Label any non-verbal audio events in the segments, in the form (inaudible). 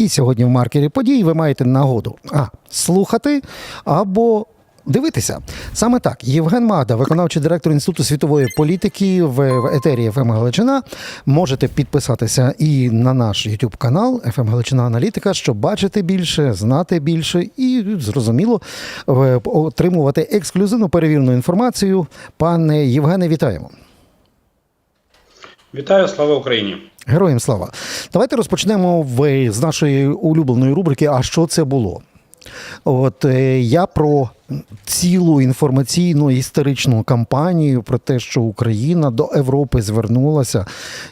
І сьогодні в маркері подій ви маєте нагоду а слухати або. Дивитися саме так. Євген Магда, виконавчий директор Інституту світової політики в, етері ФМ Галичина. Можете підписатися і на наш YouTube канал ФМ Галичина Аналітика, щоб бачити більше, знати більше і зрозуміло отримувати ексклюзивну перевірену інформацію. Пане Євгене, вітаємо. Вітаю, слава Україні! Героям слава. Давайте розпочнемо Ви з нашої улюбленої рубрики А що це було? От е, я про цілу інформаційну історичну кампанію про те, що Україна до Європи звернулася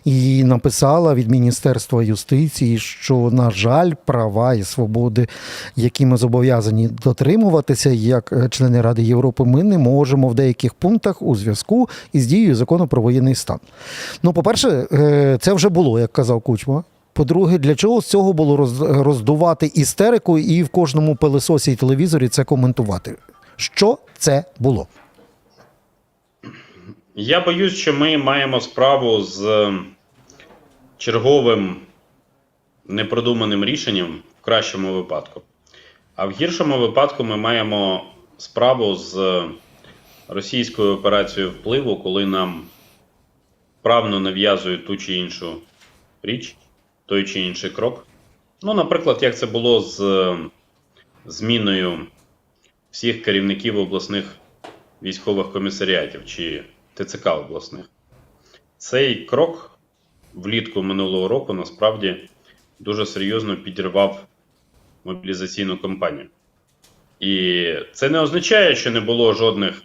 і написала від Міністерства юстиції, що, на жаль, права і свободи, які ми зобов'язані дотримуватися, як е, члени Ради Європи, ми не можемо в деяких пунктах у зв'язку із дією закону про воєнний стан. Ну, по-перше, е, це вже було, як казав Кучма. По-друге, для чого з цього було роздувати істерику і в кожному пилисосі і телевізорі це коментувати? Що це було? Я боюсь, що ми маємо справу з черговим непродуманим рішенням в кращому випадку. А в гіршому випадку ми маємо справу з російською операцією впливу, коли нам правно нав'язують ту чи іншу річ, той чи інший крок. Ну, наприклад, як це було з е, зміною всіх керівників обласних військових комісаріатів чи ТЦК обласних. Цей крок влітку минулого року насправді дуже серйозно підірвав мобілізаційну кампанію. І це не означає, що не було жодних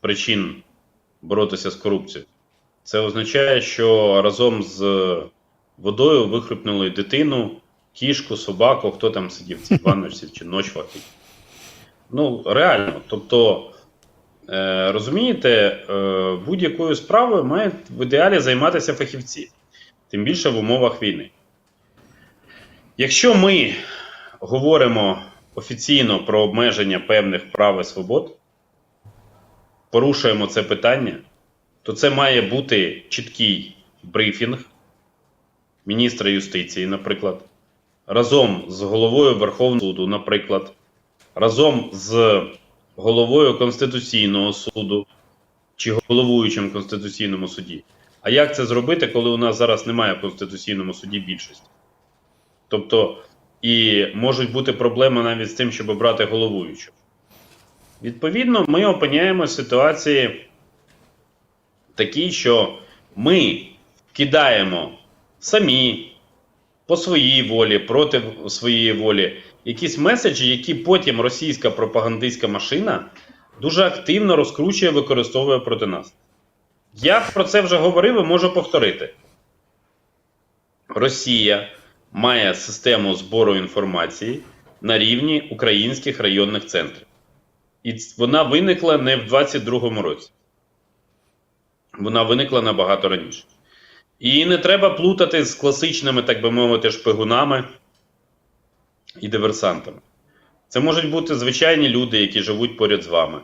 причин боротися з корупцією. Це означає, що разом з водою вихлюпнули дитину, кішку, собаку, хто там сидів в цій ванночці чи ночвахі. Ну, реально. Тобто, е, розумієте, е, будь-якою справою мають в ідеалі займатися фахівці, тим більше в умовах війни. Якщо ми говоримо офіційно про обмеження певних прав і свобод, порушуємо це питання, то це має бути чіткий брифінг міністра юстиції, наприклад, разом з головою Верховного суду, наприклад, разом з головою Конституційного суду чи головуючим Конституційному суді. А як це зробити, коли у нас зараз немає в Конституційному суді більшості? Тобто, і можуть бути проблеми навіть з тим, щоб обрати головуючого. Відповідно, ми опиняємося в ситуації такій, що ми кидаємо самі по своїй волі, проти своєї волі, якісь меседжі, які потім російська пропагандистська машина дуже активно розкручує, використовує проти нас. Я про це вже говорив і можу повторити. Росія має систему збору інформації на рівні українських районних центрів. І вона виникла не в 22-му році. Вона виникла набагато раніше. І не треба плутати з класичними, так би мовити, шпигунами і диверсантами. Це можуть бути звичайні люди, які живуть поряд з вами,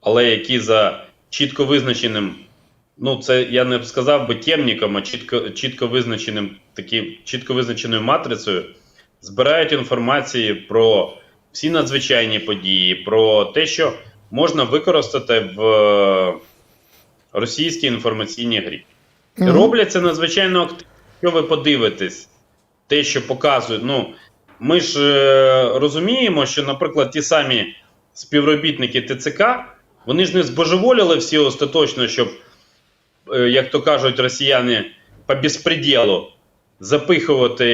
але які за чітко визначеним, ну це я не б сказав би темником, а чітко, чітко визначеним, такі, чітко визначеною матрицею, збирають інформації про всі надзвичайні події, про те, що можна використати в е, російській інформаційній грі. Мгм. роблять це надзвичайно активно. Якщо ви подивитесь те, що показують, ну ми ж е, розуміємо, що, наприклад, ті самі співробітники ТЦК, вони ж не збожеволіли всі остаточно, щоб, е, як то кажуть росіяни, по безпреділу запихувати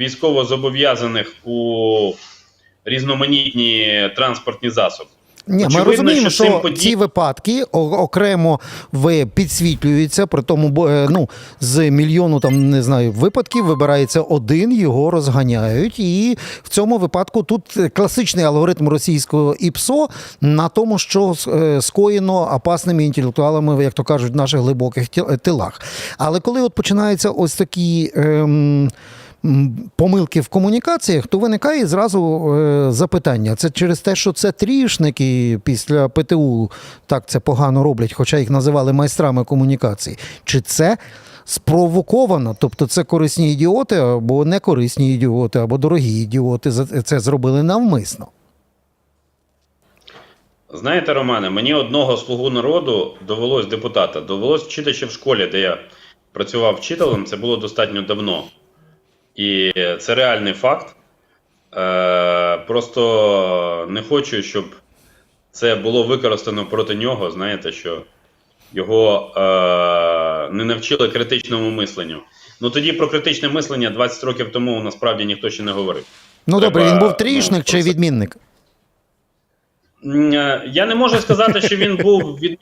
військовозобов'язаних у різноманітні транспортні засоби. Ні, ми розуміємо, що що, подій- ці випадки окремо підсвітлюються, при тому е, ну, з мільйону там не знаю випадків вибирається один, його розганяють. І в цьому випадку тут класичний алгоритм російського ІПСО на тому, що е, скоєно опасними інтелектуалами, як то кажуть, в наших глибоких тіл- тилах. Але коли от починаються ось такі. Ем, помилки в комунікаціях, то виникає зразу е, запитання. Це через те, що це трішники після ПТУ так це погано роблять, хоча їх називали майстрами комунікації. Чи це спровоковано. Тобто це корисні ідіоти, або некорисні ідіоти, або дорогі ідіоти. Це зробили навмисно. Знаєте, Романе, мені одного слугу народу довелось депутата, довелось вчити в школі, де я працював вчителем. Це було достатньо давно. І це реальний факт. Е, просто не хочу, щоб це було використано проти нього. Знаєте, що його е, не навчили критичному мисленню. Ну тоді про критичне мислення 20 років тому насправді ніхто ще не говорив. Ну Треба, добре, він був ну, трішник чи відмінник? Е, Я не можу сказати, що він був від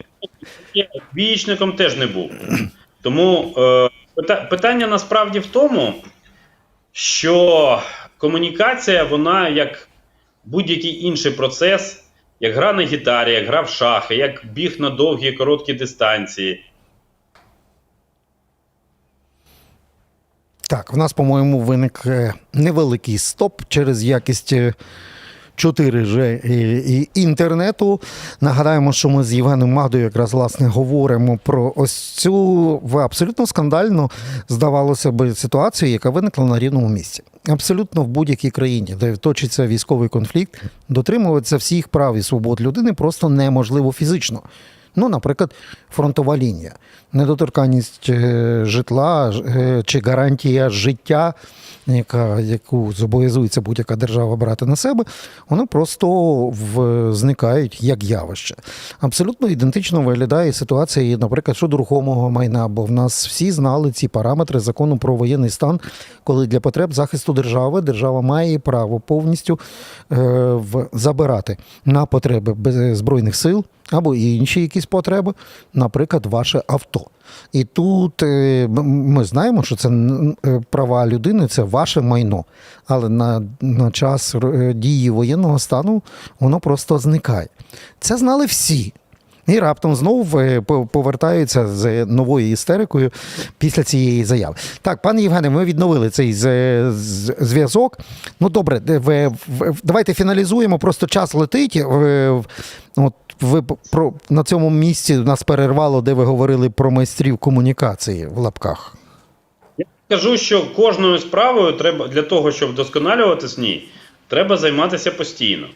двічником теж не був. Тому е, питання насправді в тому, що комунікація, вона як будь-який інший процес, як гра на гітарі, як гра в шахи, як біг на довгі короткі дистанції. Так, в нас, по-моєму, виник е, невеликий стоп через якість е, 4G і, інтернету. Нагадаємо, що ми з Євгеном Магдою якраз власне говоримо про ось цю абсолютно скандальну, здавалося б, ситуацію, яка виникла на рівному місці. Абсолютно в будь-якій країні, де точиться військовий конфлікт, дотримуватися всіх прав і свобод людини просто неможливо фізично. Ну, наприклад, фронтова лінія, недоторканність е, житла е, чи гарантія життя, яка, яку зобов'язується будь-яка держава брати на себе, вони просто в, зникають як явище. Абсолютно ідентично виглядає ситуація, наприклад, щодо рухомого майна, бо в нас всі знали ці параметри закону про воєнний стан, коли для потреб захисту держави держава має право повністю е, в, забирати на потреби без- збройних сил або інші якісь потреби, наприклад, ваше авто. І тут е, ми знаємо, що це е, права людини, це ваше майно. Але на, на час е, дії воєнного стану воно просто зникає. Це знали всі. І раптом знову повертаються з новою істерикою після цієї заяви. Так, пане Євгене, ми відновили цей зв'язок. Ну добре, давайте фіналізуємо. Просто час летить. От ви про на цьому місці нас перервало, де ви говорили про майстрів комунікації в лапках. Я Кажу, що кожною справою треба для того, щоб вдосконалюватись в ній, треба займатися постійно.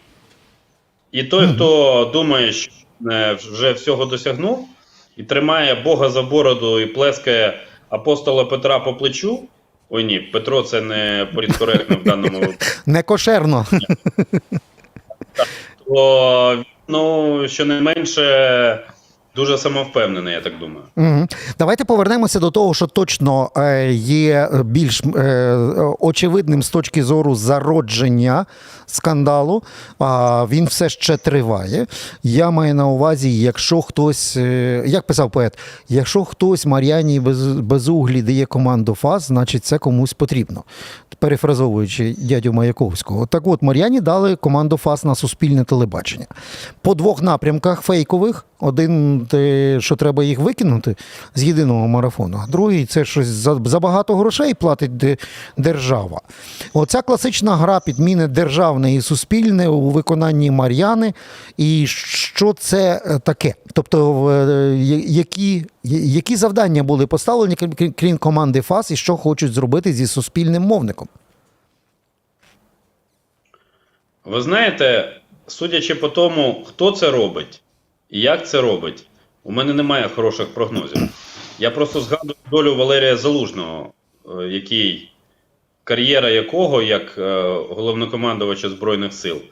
І той, хто думає, що е, вже всього досягнув, і тримає Бога за бороду і плескає апостола Петра по плечу. Ой ні, Петро це не політкоректно в даному (laughs) випадку. Не кошерно. (laughs) То, ну, щонайменше, дуже самовпевнений, я так думаю. Мгм. Давайте повернемося до того, що точно е, є більш е, очевидним з точки зору зародження скандалу. А він все ще триває. Я маю на увазі, якщо хтось, е, як писав поет, якщо хтось Мар'яні без, безуглі дає команду ФАС, значить це комусь потрібно. Перефразовуючи дядю Маяковського. Так от, Мар'яні дали команду ФАС на суспільне телебачення. По двох напрямках фейкових. Один, те, що треба їх викинути з єдиного марафону, а другий це щось за, багато грошей платить де- держава. Оця класична гра підміни державне і суспільне у виконанні Мар'яни. І що це е, таке? Тобто, е, які, які завдання були поставлені, крім команди ФАС, і що хочуть зробити зі суспільним мовником? Ви знаєте, судячи по тому, хто це робить і як це робить, у мене немає хороших прогнозів. Я просто згадую долю Валерія Залужного, е, який, кар'єра якого, як е, головнокомандувача Збройних сил,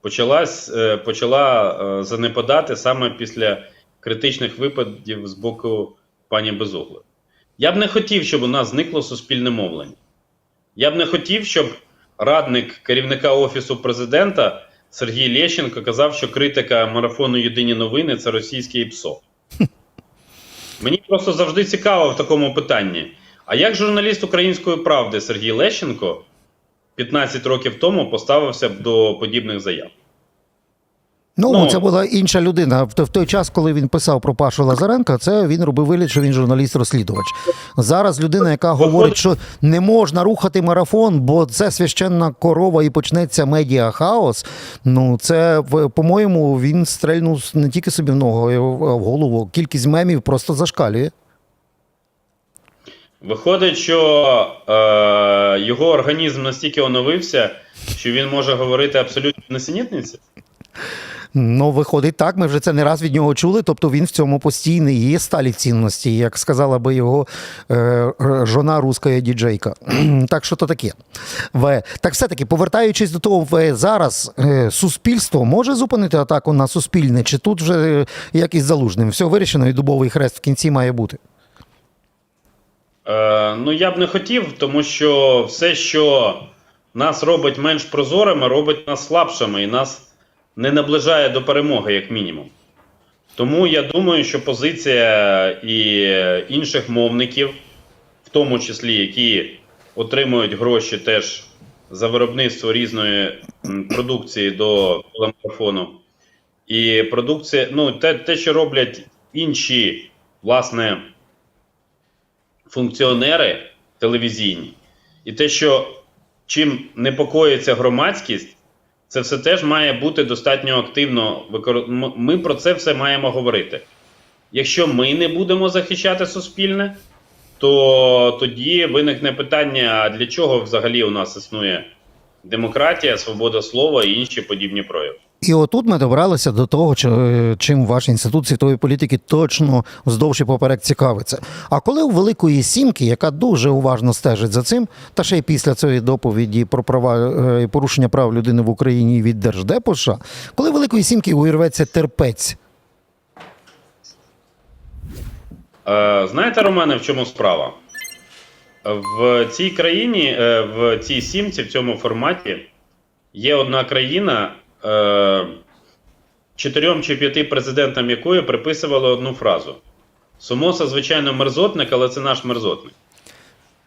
почалась, е, почала занепадати саме після критичних випадів з боку пані Безугли. Я б не хотів, щоб у нас зникло суспільне мовлення. Я б не хотів, щоб радник керівника Офісу президента Сергій Лещенко казав, що критика марафону Єдині новини це російське ПСО. Мені просто завжди цікаво в такому питанні. А як журналіст української правди Сергій Лещенко 15 років тому поставився до подібних заяв? Ну, Ну, це була інша людина. В той час, коли він писав про Пашу Лазаренка, це він робив вигляд, що він журналіст-розслідувач. Зараз людина, яка говорить, що не можна рухати марафон, бо це священна корова і почнеться медіа хаос. Ну, це, по-моєму, він стрельнув не тільки собі в ногу, а й в а в голову. Кількість мемів просто зашкалює. Виходить, що е, його організм настільки оновився, що він може говорити абсолютно несенітниці. Ну, виходить так, ми вже це не раз від нього чули. Тобто він в цьому постійний є сталі цінності, як сказала би його е, жона руська діджейка. (clears throat) так що то таке. В, так все-таки, повертаючись до того, в, зараз е, суспільство може зупинити атаку на суспільне, чи тут вже е, як із залужним? Все вирішено, і дубовий хрест в кінці має бути. Е, ну, я б не хотів, тому що все, що нас робить менш прозорими, робить нас слабшими і нас не наближає до перемоги, як мінімум. Тому я думаю, що позиція і інших мовників, в тому числі, які отримують гроші теж за виробництво різної продукції до телемарафону, і продукція, ну, те, те, що роблять інші, власне, функціонери телевізійні, і те, що чим непокоїться громадськість, це все теж має бути достатньо активно використовувати. Ми про це все маємо говорити. Якщо ми не будемо захищати суспільне, то тоді виникне питання: для чого взагалі у нас існує демократія, свобода слова і інші подібні прояви. І отут ми добралися до того, е, чим ваш інститут світової політики точно вздовж і поперек цікавиться. А коли у Великої Сімки, яка дуже уважно стежить за цим, та ще й після цієї доповіді про права е, і порушення прав людини в Україні від Держдепу США, коли Великої Сімки увірветься терпець, Е, знаєте, Романе, в чому справа? В цій країні, в цій сімці, в цьому форматі є одна країна, чотирьом чи п'яти президентам якої приписували одну фразу: Сомоса, звичайно, мерзотник, але це наш мерзотник.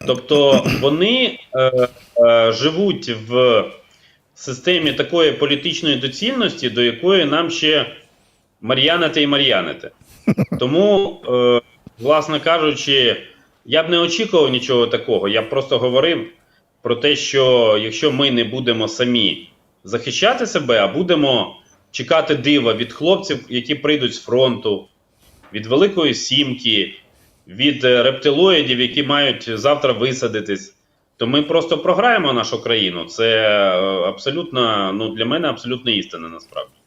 Тобто вони е, е, живуть в системі такої політичної доцільності, до якої нам ще мар'янити і мар'янити. Тому, е, власне кажучи, я б не очікував нічого такого. Я просто говорив про те, що якщо ми не будемо самі захищати себе, а будемо чекати дива від хлопців, які прийдуть з фронту, від Великої Сімки, від е, рептилоїдів, які мають завтра висадитись, то ми просто програємо нашу країну. Це е, абсолютно, ну для мене абсолютно істина насправді.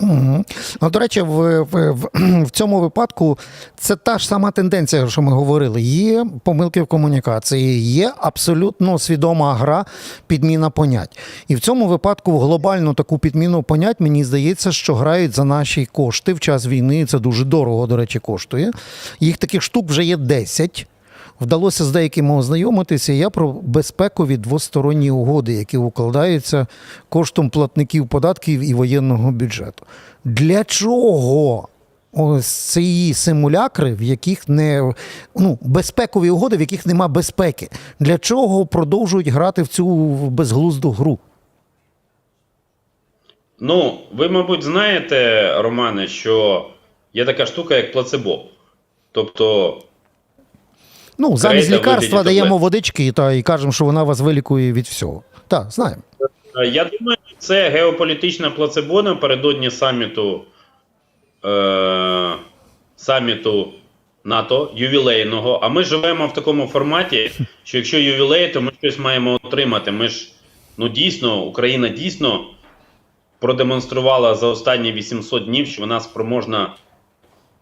Угу. Ну, до речі, в, в, (clears throat) в, цьому випадку це та ж сама тенденція, що ми говорили. Є помилки в комунікації, є абсолютно свідома гра, підміна понять. І в цьому випадку в глобальну таку підміну понять, мені здається, що грають за наші кошти в час війни. Це дуже дорого, до речі, коштує. Їх таких штук вже є 10. Вдалося з деякими ознайомитися. Я про безпекові двосторонні угоди, які укладаються коштом платників податків і воєнного бюджету. Для чого ось ці симулякри, в яких не ну, безпекові угоди, в яких нема безпеки? Для чого продовжують грати в цю безглузду гру? Ну, ви, мабуть, знаєте, Романе, що є така штука, як плацебо. Тобто, Ну, замість Крейда лікарства даємо таблеток. водички та і кажемо, що вона вас вилікує від всього. Так, знаємо. е, я думаю, це геополітичне плацебо напередодні саміту, е, саміту НАТО ювілейного. А ми живемо в такому форматі, що якщо ювілей, то ми щось маємо отримати. Ми ж, ну дійсно, Україна дійсно продемонструвала за останні 800 днів, що вона спроможна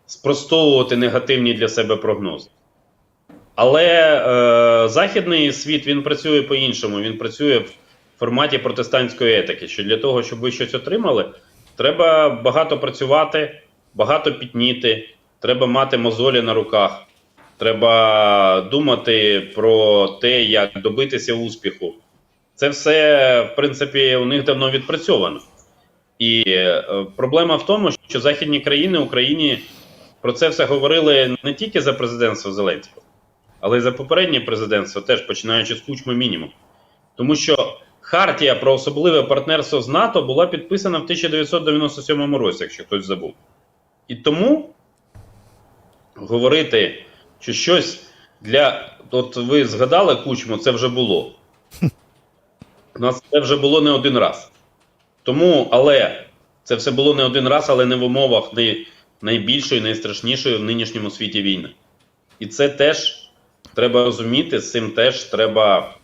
спростовувати негативні для себе прогнози. Але е, західний світ він працює по-іншому. Він працює в форматі протестантської етики. Що для того, щоб ви щось отримали, треба багато працювати, багато пітніти, треба мати мозолі на руках, треба думати про те, як добитися успіху. Це все, в принципі, у них давно відпрацьовано. І е, проблема в тому, що західні країни Україні про це все говорили не тільки за президентство Зеленського, але й за попереднє президентство, теж починаючи з кучми мінімум. Тому що Хартія про особливе партнерство з НАТО була підписана в 1997 році, якщо хтось забув. І тому говорити, що щось для. От ви згадали кучму, це вже було. У нас це вже було не один раз. Тому, але це все було не один раз, але не в умовах най, найбільшої, найстрашнішої в нинішньому світі війни. І це теж треба розуміти, з цим теж треба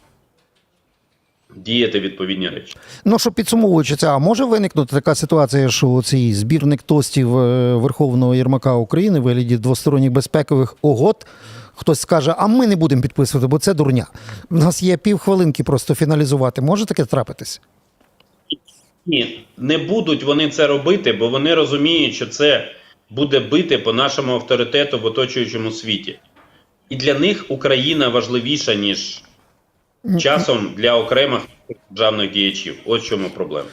діяти відповідні речі. Ну, що підсумовуючи це, а може виникнути така ситуація, що цей збірник тостів е, Верховного Єрмака України в вигляді двосторонніх безпекових угод. Хтось скаже, а ми не будемо підписувати, бо це дурня. У нас є півхвилинки просто фіналізувати. Може таке трапитись? Ні, не будуть вони це робити, бо вони розуміють, що це буде бити по нашому авторитету в оточуючому світі. І для них Україна важливіша, ніж часом для окремих державних діячів. Ось в чому проблема.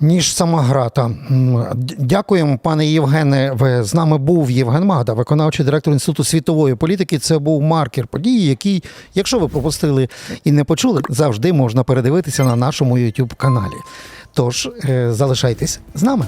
Ніж сама гра. Та. Дякуємо, пане Євгене. Ви з нами був Євген Магда, виконавчий директор Інституту світової політики. Це був маркер події, який, якщо ви пропустили і не почули, завжди можна передивитися на нашому YouTube каналі. Тож е, залишайтесь з нами.